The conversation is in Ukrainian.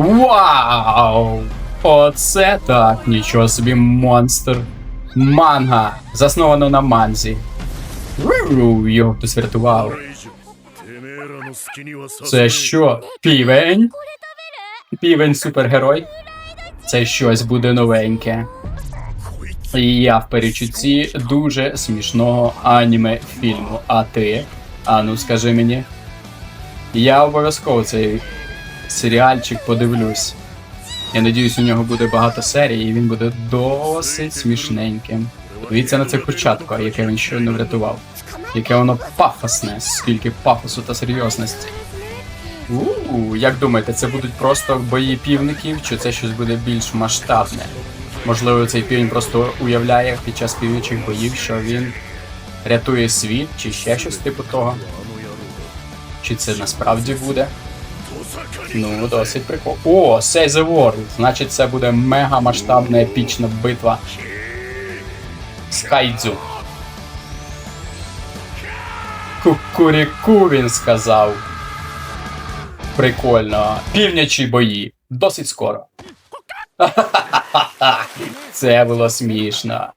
Вау! Оце так, нічого собі монстр. Манга. Засновано на манзі. Його хтось врятував. Це що? Півень? Півень супергерой. Це щось буде новеньке. І я в перечутці дуже смішного аніме фільму. А ти? Ану, скажи мені. Я обов'язково цей серіальчик подивлюсь. Я надіюсь, у нього буде багато серій, і він буде досить смішненьким. Дивіться на це курчатко, яке він щойно врятував. Яке воно пафосне, скільки пафосу та серйозності. У, як думаєте, це будуть просто бої півників, чи це щось буде більш масштабне? Можливо, цей півень просто уявляє під час півничих боїв, що він рятує світ, чи ще щось типу того. Чи це насправді буде? Ну, досить прикол. О, Say the World! Значить, це буде мега масштабна епічна битва з Хайдзу. Кукуріку він сказав. Прикольно. Півнячі бої. Досить скоро. Це було смішно.